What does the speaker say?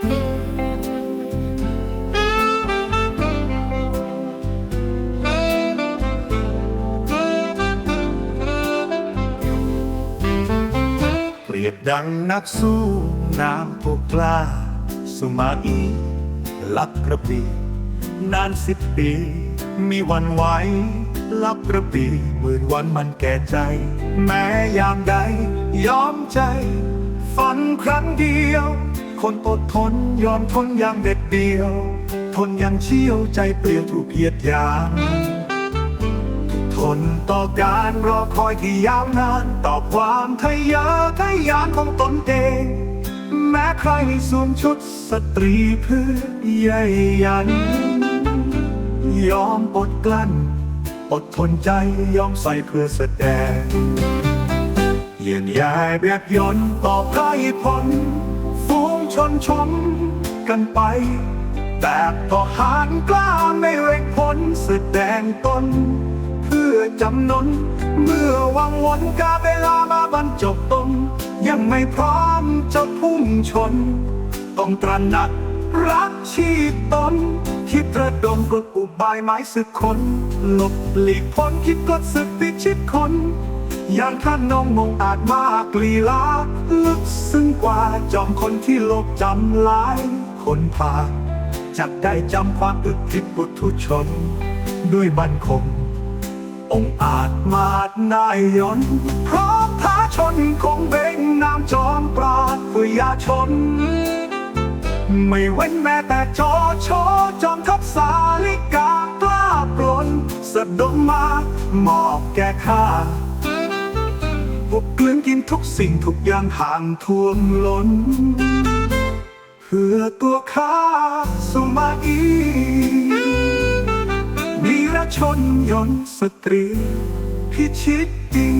เปรียบดังนักสู้น้ำพวกกล้า สุมาอีลับกระปีนานสิบปี มีวันไหวลับกระปีหมื่นวันมันแก่ใจ แม้ยามใดยอมใจ ฝันครั้งเดียว คนอดทนยอมทนอย่างเด็ดเดียว ทนอย่างเชี่ยวใจเปลี่ยนถูกเหยียดหยามทนต่อการรอคอยที่ยาวนานต่อความทะเยอทะยานของตนเอง แม้ใครสวมชุดสตรีเพื่อใยยัน ยอมอดกลั้น อดทนใจยอมใส่เพื่อแสดงเยียนยายแบบยนต์ต่อไพรผลฟูงช นชมกันไปแต่ต่อหารกล้าไม่เร่งผลแสดงตน เพื่อจำนน เมื่อวังวนกาเวลามาบรรจบตน ยังไม่พร้อมจะพุ่งชน ต้องตระหนักรักชีพตน คิดระดมกดอุบายไม้สึกคน หลบหลีกพ้นคิดกดสึกปิดชิดคน อย่างท่านน้องมงอาจมากลีลาลึกซึ้งกว่าจอมคนที่โลกจำหลายคนผ่านจักได้จำความอึดทิดบุทุชน ด้วยบันคง องอาจมาดนายยนต์พร้อมท้าชนคงเบ่งนามจอมปราดพยาชน ไม่เว้นแม้แต่จอชอจอมทัพสาลิกากล้าปลนสะดมมามอบแก่ข้า บุกกลืนกินทุกสิ่งทุกอย่างห่างท่วมล้น เพื่อตัวข้าสุมาอีวีรชนยนต์สตรี พิชิตจริง